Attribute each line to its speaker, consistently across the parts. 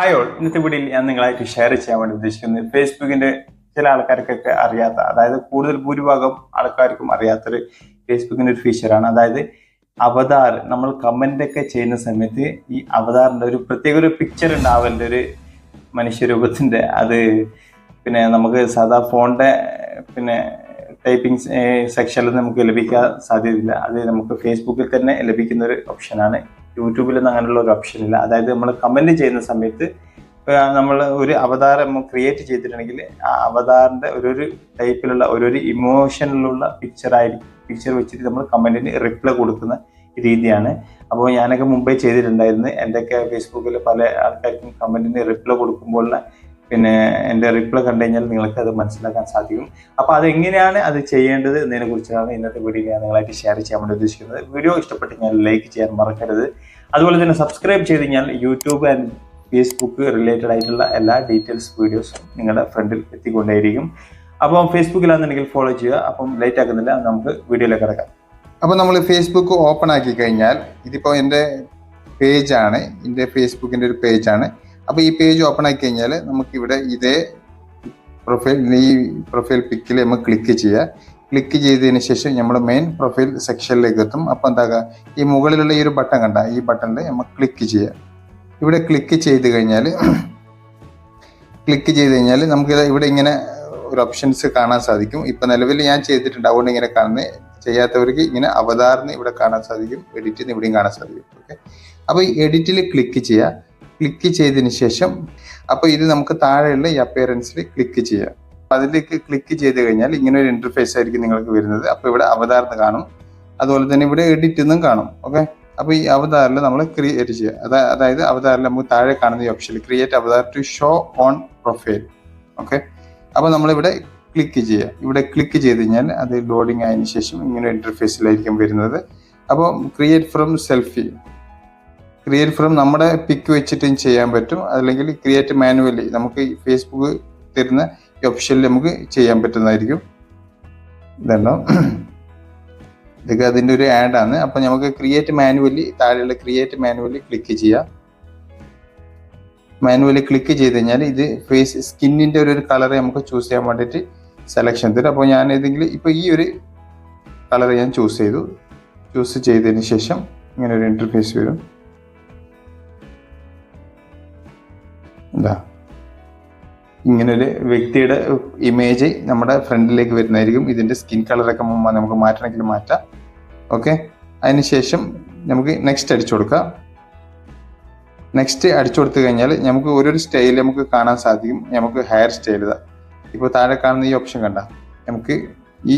Speaker 1: Hi all ഇന്നത്തെ വീഡിയോയിൽ ഞാൻ നിങ്ങളായിട്ട് ഷെയർ ചെയ്യാൻ വേണ്ടി ഉദ്ദേശിക്കുന്നത് ഫേസ്ബുക്കിന്റെ ചില ആൾക്കാർക്കൊക്കെ അറിയാത്ത അതായത് കൂടുതൽ ഭൂരിഭാഗം ആൾക്കാർക്കും അറിയാത്തൊരു ഫേസ്ബുക്കിന്റെ ഒരു ഫീച്ചറാണ് അതായത് അവതാർ നമ്മൾ കമന്റ് ഒക്കെ ചെയ്യുന്ന സമയത്ത് ഈ അവതാറിന്റെ ഒരു പ്രത്യേക ഒരു പിക്ചർ ഉണ്ടാവലിന്റെ ഒരു മനുഷ്യരൂപത്തിന്റെ അത് പിന്നെ നമുക്ക് സാധാ ഫോണിന്റെ പിന്നെ ടൈപ്പിംഗ് സെക്ഷനിൽ നമുക്ക് ലഭിക്കാൻ സാധ്യതയില്ല. അത് നമുക്ക് ഫേസ്ബുക്കിൽ തന്നെ ലഭിക്കുന്ന ഒരു ഓപ്ഷനാണ് യൂട്യൂബിലൊന്നും അങ്ങനെയുള്ള ഒരു ഓപ്ഷൻ ഇല്ല. അതായത് നമ്മൾ കമന്റ് ചെയ്യുന്ന സമയത്ത് നമ്മൾ ഒരു അവതാരം ക്രിയേറ്റ് ചെയ്തിട്ടുണ്ടെങ്കിൽ ആ അവതാറിന്റെ ഒരു ടൈപ്പിലുള്ള ഒരു ഒരു ഇമോഷനിലുള്ള പിക്ചറായിരിക്കും പിക്ചർ വെച്ചിട്ട് നമ്മൾ കമന്റിന് റിപ്ലൈ കൊടുക്കുന്ന രീതിയാണ്. അപ്പോൾ ഞാനൊക്കെ മുമ്പേ ചെയ്തിട്ടുണ്ടായിരുന്നു. എന്റെയൊക്കെ ഫേസ്ബുക്കിൽ പല ആൾക്കാർക്കും കമന്റിന് റിപ്ലൈ കൊടുക്കുമ്പോഴുള്ള പിന്നെ എന്റെ റിപ്ലൈ കണ്ടു കഴിഞ്ഞാൽ നിങ്ങൾക്ക് അത് മനസ്സിലാക്കാൻ സാധിക്കും. അപ്പോൾ അതെങ്ങനെയാണ് അത് ചെയ്യേണ്ടത് എന്നതിനെ കുറിച്ചാണ് ഇന്നത്തെ വീഡിയോ ഞാൻ നിങ്ങളായിട്ട് ഷെയർ ചെയ്യാൻ വേണ്ടി ഉദ്ദേശിക്കുന്നത്. വീഡിയോ ഇഷ്ടപ്പെട്ട് ഞാൻ ലൈക്ക് ചെയ്യാൻ മറക്കരുത്. അതുപോലെ തന്നെ സബ്സ്ക്രൈബ് ചെയ്ത് കഴിഞ്ഞാൽ യൂട്യൂബ് ആൻഡ് ഫേസ്ബുക്ക് റിലേറ്റഡ് ആയിട്ടുള്ള എല്ലാ ഡീറ്റെയിൽസ് വീഡിയോസും നിങ്ങളുടെ ഫ്രണ്ടിൽ എത്തിക്കൊണ്ടേയിരിക്കും. അപ്പം ഫേസ്ബുക്കിലാണെന്നുണ്ടെങ്കിൽ ഫോളോ ചെയ്യുക. അപ്പം ലേറ്റ് ആക്കുന്നില്ല നമുക്ക് വീഡിയോയിലേക്ക് കിടക്കാം.
Speaker 2: അപ്പം നമ്മൾ ഫേസ്ബുക്ക് ഓപ്പൺ ആക്കി കഴിഞ്ഞാൽ ഇതിപ്പോൾ എന്റെ പേജാണ് എന്റെ ഫേസ്ബുക്കിന്റെ ഒരു പേജാണ് അപ്പോൾ ഈ പേജ് ഓപ്പൺ ആക്കി കഴിഞ്ഞാൽ നമുക്കിവിടെ ഇതേ പ്രൊഫൈൽ ഈ പ്രൊഫൈൽ പിക്കിൽ നമ്മൾ ക്ലിക്ക് ചെയ്യുക ക്ലിക്ക് ചെയ്തതിന് ശേഷം നമ്മൾ മെയിൻ പ്രൊഫൈൽ സെക്ഷനിലേക്ക് എത്തും. അപ്പോൾ എന്താക്കുക ഈ മുകളിലുള്ള ഈ ഒരു ബട്ടൺ കണ്ട? ഈ ബട്ടണിൽ നമ്മൾ ക്ലിക്ക് ചെയ്യുക ഇവിടെ ക്ലിക്ക് ചെയ്ത് കഴിഞ്ഞാൽ ക്ലിക്ക് ചെയ്ത് കഴിഞ്ഞാൽ നമുക്ക് ഇവിടെ ഇങ്ങനെ ഒരു ഓപ്ഷൻസ് കാണാൻ സാധിക്കും. ഇപ്പം നിലവിൽ ഞാൻ ചെയ്തിട്ടുണ്ട്. അതുകൊണ്ട് ഇങ്ങനെ കാണുന്നത് ചെയ്യാത്തവർക്ക് ഇങ്ങനെ അവതാറിന് ഇവിടെ കാണാൻ സാധിക്കും. എഡിറ്റിന് ഇവിടെയും കാണാൻ സാധിക്കും. ഓക്കെ അപ്പോൾ ഈ എഡിറ്റിൽ ക്ലിക്ക് ചെയ്യുക ക്ലിക്ക് ചെയ്തതിന് ശേഷം അപ്പോൾ ഇത് നമുക്ക് താഴെയുള്ള ഈ അപ്പിയറൻസിൽ ക്ലിക്ക് ചെയ്യാം. അതിലേക്ക് ക്ലിക്ക് ചെയ്ത് കഴിഞ്ഞാൽ ഇങ്ങനെ ഒരു ഇന്റർഫേസ് ആയിരിക്കും നിങ്ങൾക്ക് വരുന്നത്. അപ്പോൾ ഇവിടെ അവതാരത്ത് കാണും. അതുപോലെ തന്നെ ഇവിടെ എഡിറ്റ് എന്നും കാണും. ഓക്കെ അപ്പോൾ ഈ അവതാറിൽ നമ്മൾ ക്രിയേറ്റ് ചെയ്യുക അതാ അതായത് അവതാറിൽ നമുക്ക് താഴെ കാണുന്ന ഈ ഓപ്ഷനിൽ create avatar to show on profile okay അപ്പോൾ നമ്മളിവിടെ ക്ലിക്ക് ചെയ്യുക ഇവിടെ ക്ലിക്ക് ചെയ്ത് കഴിഞ്ഞാൽ അത് ലോഡിങ് ആയതിനു ശേഷം ഇങ്ങനെ ഇന്റർഫേസിലായിരിക്കും വരുന്നത്. അപ്പോൾ create from selfie create from നമ്മുടെ പിക്ക് വെച്ചിട്ടും ചെയ്യാൻ പറ്റും. അല്ലെങ്കിൽ ക്രിയേറ്റ് മാനുവലി നമുക്ക് ഫേസ്ബുക്ക് തരുന്ന ഈ ഓപ്ഷനിൽ നമുക്ക് ചെയ്യാൻ പറ്റുന്നതായിരിക്കും. ഇതല്ലോ ഇതൊക്കെ അതിന്റെ ഒരു ആഡ് ആണ്. അപ്പോൾ നമുക്ക് ക്രിയേറ്റ് മാനുവലി താഴെയുള്ള ക്രിയേറ്റ് മാനുവലി ക്ലിക്ക് ചെയ്യാം. മാനുവലി ക്ലിക്ക് ചെയ്ത് കഴിഞ്ഞാൽ ഇത് ഫേസ് സ്കിന്നിന്റെ ഒരു ഒരു കളർ നമുക്ക് ചൂസ് ചെയ്യാൻ വേണ്ടിയിട്ട് സെലക്ഷൻ തരും. അപ്പോൾ ഞാൻ ഏതെങ്കിലും ഇപ്പോൾ ഈ ഒരു കളർ ഞാൻ ചൂസ് ചെയ്തു. ചൂസ് ചെയ്തതിന് ശേഷം ഇങ്ങനെ ഒരു ഇന്റർഫേസ് വരും. എന്താ?
Speaker 1: ഇങ്ങനെ ഒരു വ്യക്തിയുടെ
Speaker 2: ഇമേജ് നമ്മുടെ ഫ്രണ്ടിലേക്ക് വരുന്നതായിരിക്കും. ഇതിന്റെ സ്കിൻ കളറൊക്കെ നമുക്ക് മാറ്റണമെങ്കിൽ മാറ്റാം. ഓക്കെ അതിനുശേഷം നമുക്ക് നെക്സ്റ്റ് അടിച്ചു കൊടുക്കാം. നെക്സ്റ്റ് അടിച്ചു കൊടുത്തു കഴിഞ്ഞാൽ നമുക്ക് ഓരോരു സ്റ്റൈൽ നമുക്ക് കാണാൻ സാധിക്കും. നമുക്ക് ഹെയർ സ്റ്റൈൽ ഇതാ. ഇപ്പോൾ താഴെ കാണുന്ന ഈ ഓപ്ഷൻ കണ്ട. നമുക്ക് ഈ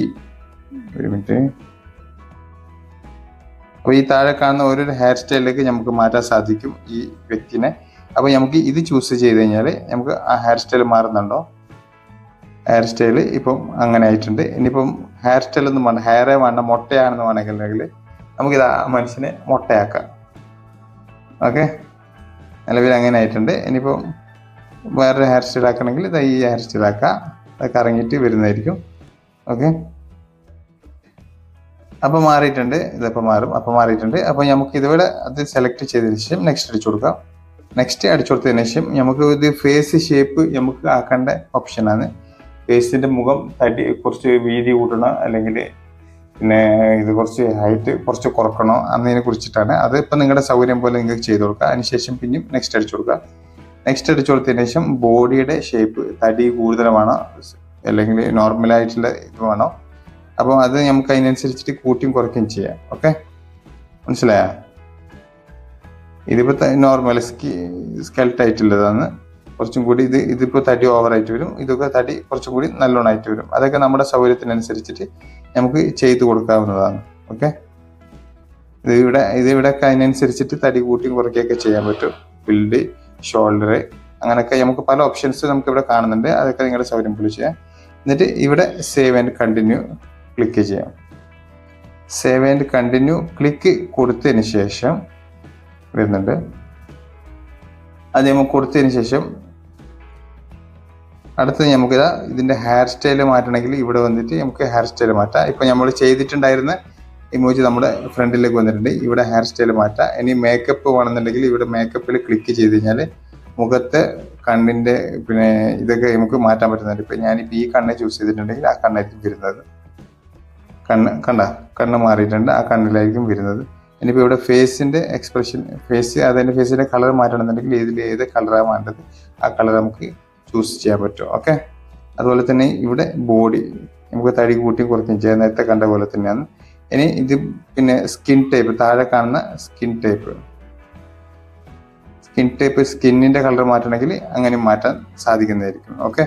Speaker 2: ഒരു മിനിറ്റ് അപ്പോൾ ഈ താഴെ കാണുന്ന ഓരോരു ഹെയർ സ്റ്റൈലിലേക്ക് നമുക്ക് മാറ്റാൻ സാധിക്കും ഈ വ്യക്തിനെ. അപ്പോൾ നമുക്ക് ഇത് ചൂസ് ചെയ്ത് കഴിഞ്ഞാൽ നമുക്ക് ആ ഹെയർ സ്റ്റൈൽ മാറുന്നുണ്ടോ? ഹെയർ സ്റ്റൈൽ ഇപ്പം അങ്ങനെ ആയിട്ടുണ്ട്. ഇനിയിപ്പം ഹെയർ സ്റ്റൈൽ ഒന്നും വേണ്ട ഹെയറേ വേണ്ട മുട്ടയാണെന്ന് വേണമെങ്കിൽ നമുക്കിത് ആ മനുഷ്യനെ മുട്ടയാക്കാം. ഓക്കെ നിലവിൽ അങ്ങനെ ആയിട്ടുണ്ട്. ഇനിയിപ്പം വേറൊരു ഹെയർ സ്റ്റൈൽ ആക്കണമെങ്കിൽ ഇത് ഈ ഹെയർ സ്റ്റൈൽ ആക്കാം. അത് കറങ്ങിയിട്ട് വരുന്നതായിരിക്കും. ഓക്കെ അപ്പോൾ മാറിയിട്ടുണ്ട്. ഇതിപ്പോൾ മാറും. അപ്പോൾ മാറിയിട്ടുണ്ട്. അപ്പോൾ നമുക്ക് ഇതിവിടെ അത് സെലക്ട് ചെയ്തതിന് ശേഷം നെക്സ്റ്റ് അടിച്ചു കൊടുക്കാം. നെക്സ്റ്റ് അടിച്ചു കൊടുത്തതിന് ശേഷം നമുക്ക് ഇത് ഫേസ് ഷേപ്പ് നമുക്ക് ആക്കേണ്ട ഓപ്ഷനാണ്
Speaker 1: ഫേസിന്റെ മുഖം തടി കുറച്ച് വീതി കൂട്ടണം അല്ലെങ്കിൽ പിന്നെ ഇത് കുറച്ച് ഹൈറ്റ് കുറച്ച് കുറക്കണോ
Speaker 2: എന്നതിനെ കുറിച്ചിട്ടാണ്. അത് ഇപ്പം നിങ്ങളുടെ സൗകര്യം പോലെ നിങ്ങൾക്ക് ചെയ്ത് കൊടുക്കുക അതിനുശേഷം പിന്നെയും നെക്സ്റ്റ് അടിച്ചു കൊടുക്കുക നെക്സ്റ്റ് അടിച്ചു കൊടുത്തതിന് ശേഷം ബോഡിയുടെ ഷേപ്പ് തടി കൂടുതലാണോ അല്ലെങ്കിൽ നോർമലായിട്ടുള്ള ഇത് വേണോ അപ്പോൾ അത് നമുക്ക് അതിനനുസരിച്ചിട്ട് കൂട്ടിയും കുറയ്ക്കുകയും ചെയ്യാം. ഓക്കെ മനസ്സിലായോ? ഇതിപ്പോൾ നോർമൽ സ്കി സ്കെൽട്ടായിട്ടുള്ളതാണ് കുറച്ചും കൂടി ഇത് ഇതിപ്പോൾ തടി ഓവറായിട്ട് വരും. ഇതൊക്കെ തടി കുറച്ചും കൂടി നല്ലോണമായിട്ട് വരും. അതൊക്കെ നമ്മുടെ സൗകര്യത്തിനനുസരിച്ചിട്ട് നമുക്ക് ചെയ്തു കൊടുക്കാവുന്നതാണ്. ഓക്കെ ഇത് ഇവിടെ ഇത് ഇവിടെ ഒക്കെ അതിനനുസരിച്ചിട്ട് തടി കൂട്ടിയും കുറയ്ക്കുകയൊക്കെ ചെയ്യാൻ പറ്റും. ബിൽഡ് ഷോൾഡർ അങ്ങനെയൊക്കെ നമുക്ക് പല ഓപ്ഷൻസ് നമുക്ക് ഇവിടെ കാണുന്നുണ്ട്. അതൊക്കെ നിങ്ങളുടെ സൗകര്യം പോലെ ചെയ്യാം. എന്നിട്ട് ഇവിടെ സേവ് ആൻഡ് കണ്ടിന്യൂ ക്ലിക്ക് ചെയ്യാം. സേവ് ആൻഡ് കണ്ടിന്യൂ ക്ലിക്ക് കൊടുത്തതിന് ശേഷം വരുന്നുണ്ട്. അത് നമുക്ക് കൊടുത്തതിന് ശേഷം അടുത്തത് നമുക്ക് ഇതാ ഇതിന്റെ ഹെയർ സ്റ്റൈൽ മാറ്റണമെങ്കിൽ ഇവിടെ വന്നിട്ട് നമുക്ക് ഹെയർ സ്റ്റൈൽ മാറ്റാം. ഇപ്പോൾ നമ്മൾ ചെയ്തിട്ടുണ്ടായിരുന്ന ഇമോജി നമ്മുടെ ഫ്രണ്ടിലേക്ക് വന്നിട്ടുണ്ട്. ഇവിടെ ഹെയർ സ്റ്റൈൽ മാറ്റാം. ഇനി മേക്കപ്പ് വേണമെന്നുണ്ടെങ്കിൽ ഇവിടെ മേക്കപ്പിൽ ക്ലിക്ക് ചെയ്ത് കഴിഞ്ഞാൽ മുഖത്തെ കണ്ണിന്റെ പിന്നെ ഇതൊക്കെ നമുക്ക് മാറ്റാൻ പറ്റുന്നുണ്ട്. ഇപ്പം ഞാനിപ്പോൾ ഈ കണ്ണ് ചൂസ് ചെയ്തിട്ടുണ്ടെങ്കിൽ ആ കണ്ണായിരിക്കും വരുന്നത്. കണ്ണ് കണ്ട കണ്ണ് മാറിയിട്ടുണ്ട്. ആ കണ്ണിലായിരിക്കും വരുന്നത്. ഇനിയിപ്പോൾ ഇവിടെ ഫേസിന്റെ എക്സ്പ്രഷൻ ഫേസ് അതിന്റെ ഫേസിന്റെ കളർ മാറ്റണമെന്നുണ്ടെങ്കിൽ ഇതിൽ ഏത് കളറാണ് വേണ്ടത് ആ കളർ നമുക്ക് ചൂസ് ചെയ്യാൻ പറ്റും. ഓക്കെ അതുപോലെ തന്നെ ഇവിടെ ബോഡി നമുക്ക് തടി കൂട്ടി കുറയ്ക്കുകയും ചെയ്യാം. നേരത്തെ കണ്ട പോലെ തന്നെയാണ്. ഇനി ഇത് പിന്നെ സ്കിൻ ടൈപ്പ് താഴെ കാണുന്ന സ്കിൻ ടൈപ്പ് സ്കിൻ ടൈപ്പ് സ്കിന്നിന്റെ കളർ മാറ്റണമെങ്കിൽ അങ്ങനെ മാറ്റാൻ സാധിക്കുന്നതായിരിക്കും. ഓക്കെ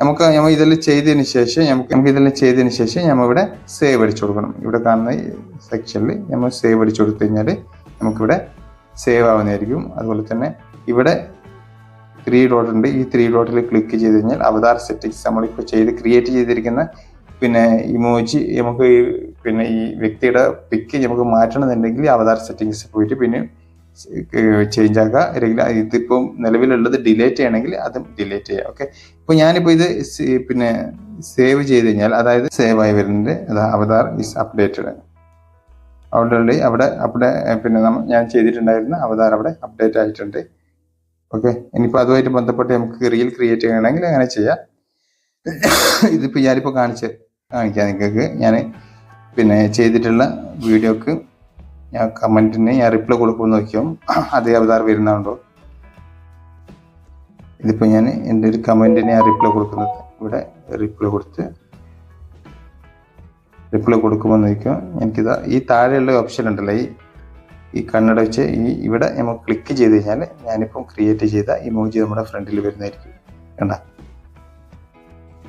Speaker 2: നമുക്ക് നമ്മൾ ഇതെല്ലാം ചെയ്തതിന് ശേഷം നമുക്ക് നമുക്ക് ഇതെല്ലാം ചെയ്തതിന് ശേഷം നമ്മൾ ഇവിടെ സേവ് അടിച്ചു കൊടുക്കണം. ഇവിടെ കാണുന്ന സെക്ഷനിൽ നമ്മൾ സേവ് അടിച്ചു കൊടുത്തു കഴിഞ്ഞാൽ നമുക്കിവിടെ സേവ് ആവുന്നതായിരിക്കും. അതുപോലെ തന്നെ ഇവിടെ ത്രീ ഡോട്ട് ഉണ്ട്. ഈ ത്രീ ഡോട്ടിൽ ക്ലിക്ക് ചെയ്ത് കഴിഞ്ഞാൽ അവതാർ സെറ്റിങ്സ് നമ്മളിപ്പോൾ ചെയ്ത് ക്രിയേറ്റ് ചെയ്തിരിക്കുന്ന പിന്നെ ഇമോജി നമുക്ക് പിന്നെ ഈ വ്യക്തിയുടെ പിക്ക് നമുക്ക് മാറ്റണമെന്നുണ്ടെങ്കിൽ അവതാർ സെറ്റിങ്സ് പോയിട്ട് പിന്നെ ചേഞ്ച് ആക്കുക. അല്ലെങ്കിൽ ഇതിപ്പം നിലവിലുള്ളത് ഡിലേറ്റ് ചെയ്യണമെങ്കിൽ അതും ഡിലേറ്റ് ചെയ്യാം ഓക്കെ ഇപ്പോൾ ഞാനിപ്പോൾ ഇത് പിന്നെ സേവ് ചെയ്ത് കഴിഞ്ഞാൽ അതായത് സേവ് ആയി വരുന്നുണ്ട് അതാ അവതാർ ഇസ് അപ്ഡേറ്റഡ് ഓൾറെഡി അവിടെ അവിടെ പിന്നെ ഞാൻ ചെയ്തിട്ടുണ്ടായിരുന്ന അവതാർ അവിടെ അപ്ഡേറ്റ് ആയിട്ടുണ്ട്. ഓക്കെ ഇനിയിപ്പോൾ അതുമായിട്ട് ബന്ധപ്പെട്ട് നമുക്ക് റീൽ ക്രിയേറ്റ് ചെയ്യണമെങ്കിൽ അങ്ങനെ ചെയ്യാം. ഇതിപ്പോൾ ഞാനിപ്പോൾ കാണിച്ച് കാണിക്കാം നിങ്ങൾക്ക് ഞാൻ പിന്നെ ചെയ്തിട്ടുള്ള വീഡിയോക്ക് ഞാൻ കമന്റിന് ഞാൻ റിപ്ലൈ കൊടുക്കുമെന്ന് നോക്കിയോ അതേ അവതാർ വരുന്നുണ്ടോ ഇതിപ്പോൾ ഞാൻ എന്റെ ഒരു കമന്റിന് ഞാൻ റിപ്ലൈ കൊടുക്കുന്നത്. ഇവിടെ റിപ്ലൈ കൊടുത്ത് റിപ്ലൈ കൊടുക്കുമ്പോൾ നോക്കിയോ എനിക്കിതാ ഈ താഴെയുള്ള ഓപ്ഷൻ ഉണ്ടല്ലോ. ഈ ഈ കണ്ണട വെച്ച് ഈ ഇവിടെ നമ്മൾ ക്ലിക്ക് ചെയ്ത് കഴിഞ്ഞാൽ ഞാനിപ്പം ക്രിയേറ്റ് ചെയ്ത ഇമോജി നമ്മുടെ ഫ്രണ്ടിൽ വരുന്നതായിരിക്കും. കണ്ട?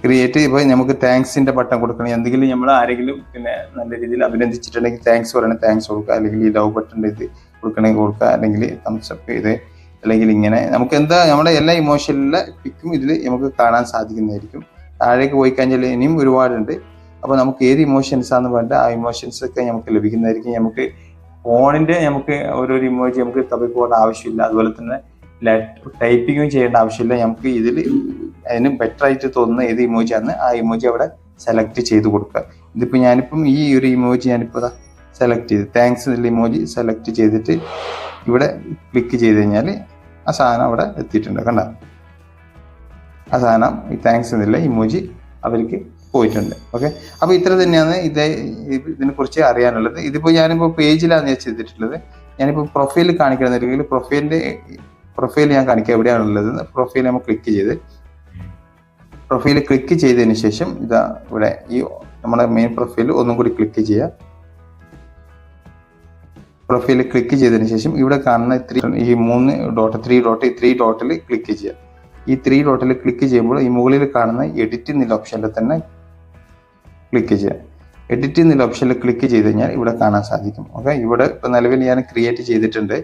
Speaker 2: ക്രിയേറ്റ് ഇപ്പോൾ നമുക്ക് താങ്ക്സിന്റെ ബട്ടൺ കൊടുക്കണം. എന്തെങ്കിലും നമ്മൾ ആരെങ്കിലും പിന്നെ നല്ല രീതിയിൽ അഭിനന്ദിച്ചിട്ടുണ്ടെങ്കിൽ താങ്ക്സ് പറയണം. താങ്ക്സ് കൊടുക്കുക. അല്ലെങ്കിൽ ഈ ലവ് ബട്ടൺ ഇത് കൊടുക്കണമെങ്കിൽ കൊടുക്കുക. അല്ലെങ്കിൽ തംസപ്പ് ചെയ്ത് അല്ലെങ്കിൽ ഇങ്ങനെ നമുക്ക് എന്താ നമ്മുടെ എല്ലാ ഇമോഷനിലെ പിക്കും ഇതിൽ നമുക്ക് കാണാൻ സാധിക്കുന്നതായിരിക്കും. താഴേക്ക് പോയി കഴിഞ്ഞാൽ ഇനിയും ഒരുപാടുണ്ട്. അപ്പോൾ നമുക്ക് ഏത് ഇമോഷൻസ് വേണ്ട ആ ഇമോഷൻസ് ഒക്കെ നമുക്ക് ലഭിക്കുന്നതായിരിക്കും. നമുക്ക് ഫോണിന്റെ നമുക്ക് ഓരോരോ ഇമോജി നമുക്ക് തപ്പിപ്പോകേണ്ട ആവശ്യമില്ല. അതുപോലെ തന്നെ ടൈപ്പിങ്ങും ചെയ്യേണ്ട ആവശ്യമില്ല. നമുക്ക് ഇതിൽ അതിന് ബെറ്റർ ആയിട്ട് തോന്നുന്ന ഏത് ഇമോജി ആണ് ആ ഇമോജി അവിടെ സെലക്ട് ചെയ്ത് കൊടുക്കുക. ഇതിപ്പോൾ ഞാനിപ്പം ഈ ഒരു ഇമോജി ഞാനിപ്പോൾ സെലക്ട് ചെയ്ത് താങ്ക്സ് എന്നുള്ള ഇമോജി സെലക്ട് ചെയ്തിട്ട് ഇവിടെ ക്ലിക്ക് ചെയ്ത് കഴിഞ്ഞാൽ ആ സാധനം അവിടെ എത്തിയിട്ടുണ്ട് കണ്ട? ആ സാധനം ഈ താങ്ക്സ് എന്നുള്ള ഇമോജി അവർക്ക് പോയിട്ടുണ്ട് ഓക്കെ അപ്പോൾ ഇത്ര തന്നെയാണ് ഇതേ ഇതിനെ കുറിച്ച് അറിയാനുള്ളത്. ഇതിപ്പോൾ ഞാനിപ്പോൾ പേജിലാണ് ഞാൻ ചെയ്തിട്ടുള്ളത് ഞാനിപ്പോൾ പ്രൊഫൈൽ കാണിക്കണമെന്നുണ്ടെങ്കിൽ പ്രൊഫൈലിന്റെ പ്രൊഫൈൽ ഞാൻ കാണിക്കുക എവിടെയാണുള്ളത് പ്രൊഫൈൽ നമ്മൾ ക്ലിക്ക് ചെയ്ത് പ്രൊഫൈൽ ക്ലിക്ക് ചെയ്തതിന് ശേഷം ഇതാ ഇവിടെ ഈ നമ്മുടെ മെയിൻ പ്രൊഫൈൽ ഒന്നും കൂടി ക്ലിക്ക് ചെയ്യുക. പ്രൊഫൈൽ ക്ലിക്ക് ചെയ്തതിന് ശേഷം ഇവിടെ കാണുന്ന ത്രീ ഈ മൂന്ന് ഡോട്ട് ത്രീ ഡോട്ട് ത്രീ ഡോട്ടിൽ ക്ലിക്ക് ചെയ്യുക. ഈ ത്രീ ഡോട്ടിൽ ക്ലിക്ക് ചെയ്യുമ്പോൾ ഈ മുകളിൽ കാണുന്ന എഡിറ്റ് എന്നുള്ള ഓപ്ഷനിൽ തന്നെ ക്ലിക്ക് ചെയ്യുക. എഡിറ്റ് എന്നുള്ള ഓപ്ഷനിൽ ക്ലിക്ക് ചെയ്ത് കഴിഞ്ഞാൽ ഇവിടെ കാണാൻ സാധിക്കും. ഓക്കെ ഇവിടെ ഇപ്പം നിലവിൽ ഞാൻ ക്രിയേറ്റ് ചെയ്തിട്ടുണ്ട്.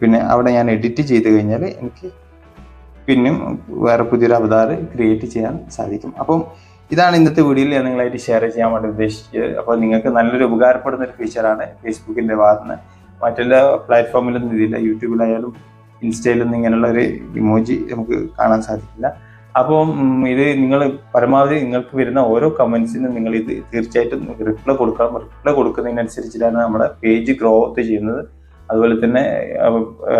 Speaker 2: പിന്നെ അവിടെ ഞാൻ എഡിറ്റ് ചെയ്ത് കഴിഞ്ഞാൽ എനിക്ക് പിന്നും വേറെ പുതിയൊരു അവതാർ ക്രിയേറ്റ് ചെയ്യാൻ സാധിക്കും. അപ്പം ഇതാണ് ഇന്നത്തെ വീഡിയോയിൽ ഞാൻ നിങ്ങളായിട്ട് ഷെയർ ചെയ്യാൻ വേണ്ടി ഉദ്ദേശിച്ചത്. അപ്പോൾ നിങ്ങൾക്ക് നല്ലൊരു ഉപകാരപ്പെടുന്ന ഒരു ഫീച്ചറാണ് ഫേസ്ബുക്കിന്റെ ഭാഗത്ത് നിന്ന് മറ്റെല്ലാ പ്ലാറ്റ്ഫോമിലൊന്നും ഇതില്ല യൂട്യൂബിലായാലും ഇൻസ്റ്റയിലൊന്നും ഇങ്ങനെയുള്ള ഒരു ഇമോജി നമുക്ക് കാണാൻ സാധിക്കില്ല. അപ്പം ഇത് നിങ്ങൾ പരമാവധി നിങ്ങൾക്ക് വരുന്ന ഓരോ കമൻസിനും നിങ്ങൾ ഇത് തീർച്ചയായിട്ടും റിപ്ലൈ കൊടുക്കണം. റിപ്ലൈ കൊടുക്കുന്നതിനനുസരിച്ചിട്ടാണ് നമ്മുടെ പേജ് ഗ്രോത്ത് ചെയ്യുന്നത്. അതുപോലെ തന്നെ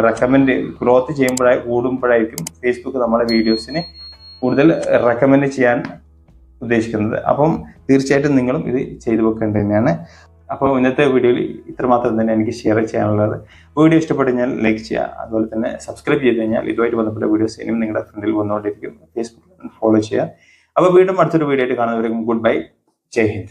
Speaker 2: റെക്കമെൻഡ് ഗ്രോത്ത് ചെയ്യുമ്പോഴായി കൂടുമ്പോഴായിരിക്കും ഫേസ്ബുക്ക് നമ്മുടെ വീഡിയോസിന് കൂടുതൽ റെക്കമെൻഡ് ചെയ്യാൻ ഉദ്ദേശിക്കുന്നത്. അപ്പം തീർച്ചയായിട്ടും നിങ്ങളും ഇത് ചെയ്തു വെക്കേണ്ടത് തന്നെയാണ്. അപ്പോൾ ഇന്നത്തെ വീഡിയോയിൽ ഇത്രമാത്രം തന്നെ എനിക്ക് ഷെയർ ചെയ്യാനുള്ളത്. വീഡിയോ ഇഷ്ടപ്പെട്ട് കഴിഞ്ഞാൽ ലൈക്ക് ചെയ്യുക. അതുപോലെ തന്നെ സബ്സ്ക്രൈബ് ചെയ്ത് കഴിഞ്ഞാൽ ഇതുമായിട്ട് ബന്ധപ്പെട്ട വീഡിയോസ് ഇനിയും നിങ്ങളുടെ ഫ്രണ്ടിൽ വന്നുകൊണ്ടിരിക്കും ഫേസ്ബുക്കിൽ ഫോളോ ചെയ്യുക. അപ്പോൾ വീണ്ടും അടുത്തൊരു വീഡിയോ ആയിട്ട് കാണുന്നവരും ഗുഡ് ബൈ ജയ് ഹിന്ദ്.